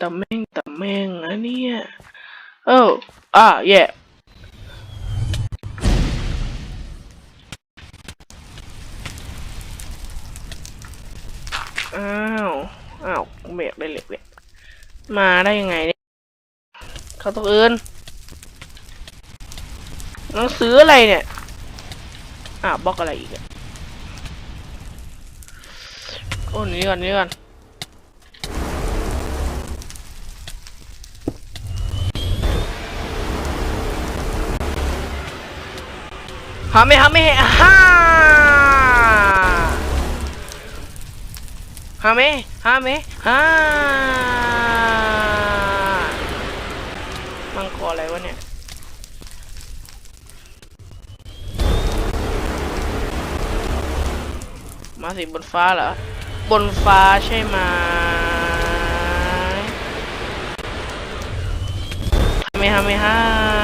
ตะแม่งตะแม่งอะเนี่ยโอ้อ่าแย่อ้าวอ้าวเบรกได้เหล็กเลยมาได้ยังไงเนี่ยเขาต้องเอินหนังสืออะไรเนี่ยอ้าวบล็อกอะไรอีกอะโอ้หนี่ก่อนหนี่ก่อน หาไม่หาไม่ฮ่าหาไม่หาไม่ฮ่ามังกรอะไรวะเนี่ยมาสิบนฟ้าเหรอบนฟ้าใช่ไหมฮาไม่ฮาไม่ฮ่า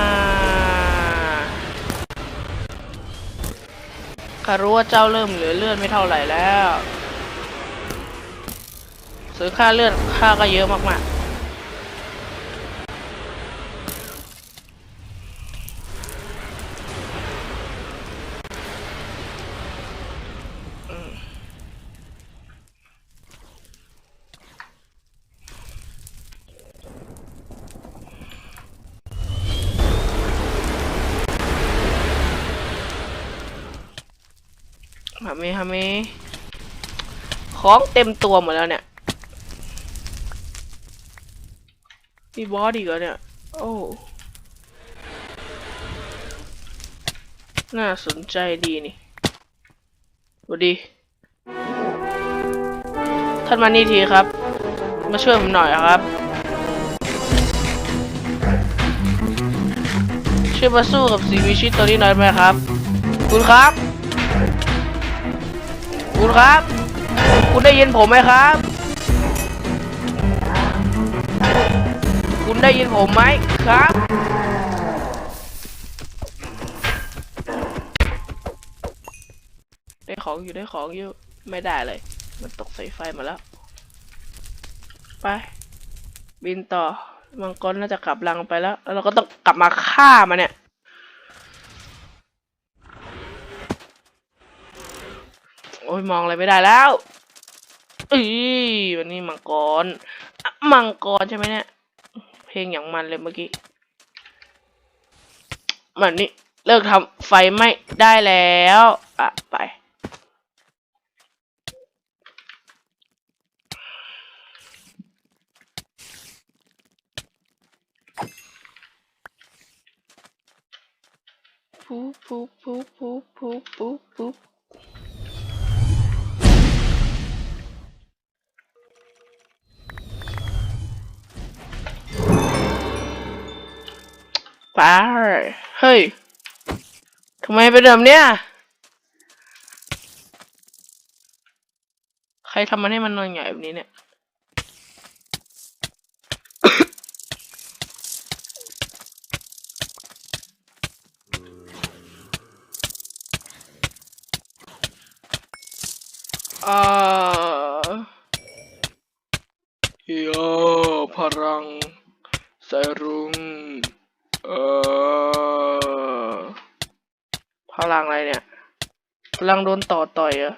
ข้ารู้ว่าเจ้าเริ่มเหลือเลือดไม่เท่าไหร่แล้ว ซื้อค่าเลือดค่าก็เยอะมากๆ ฮาเมฮาเมของเต็มตัวหมดแล้วเนี่ยมีบอสอีกเหรอเนี่ย โอ้ น่าสนใจดีนี่สวัสดี ท่านมานี่ทีครับ มาช่วยผมหน่อยครับ ช่วยมาสู้กับสีมีชีวิตตัวนี้หน่อยไหมครับ คุณครับ คุณครับ คุณได้ยินผมไหมครับ คุณได้ยินผมไหมครับ ได้ของอยู่ได้ของอยู่ไม่ได้เลย มันตกสายไฟมาแล้ว ไป บินต่อมังกรน่าจะกลับรังไปแล้ว แล้วเราก็ต้องกลับมาฆ่ามันเนี่ย อ้ยมองอะไรไม่ได้แล้วอีวันนี้มังกรมังกรใช่ไหมเนี่ย เพลงอย่างมันเลยเมื่อกี้มันนี่เลิกทำไฟไหม้ได้แล้วอะไปปูปูปูปูปูปูปู ไปเฮ้ยทำไมเป็นแบบเนี้ยใครทำมันให้มันนอนหงายแบบนี้เนี่ยอ่ายอพลัง พลังอะไรเนี่ยพลังโดนต่อต่อยเหรอ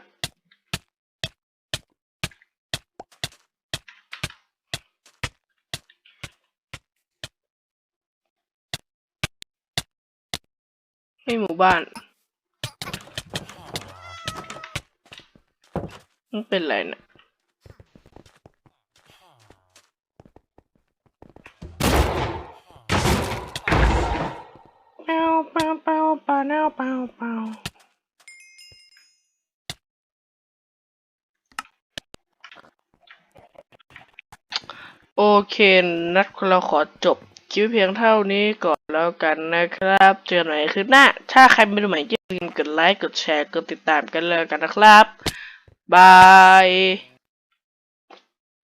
ไม่หมู่บ้านมันเป็นไรเนี่ยเปาเปา เปาเปาเนาเปาเปาโอเคนัดเราขอจบคลิปเพียงเท่านี้ก่อนแล้วกันนะครับ เจอกันใหม่คลิปหน้า ถ้าใครไม่ดูใหม่อย่าลืมกดไลค์ กดแชร์ กดติดตามกันเลยกันนะครับ บาย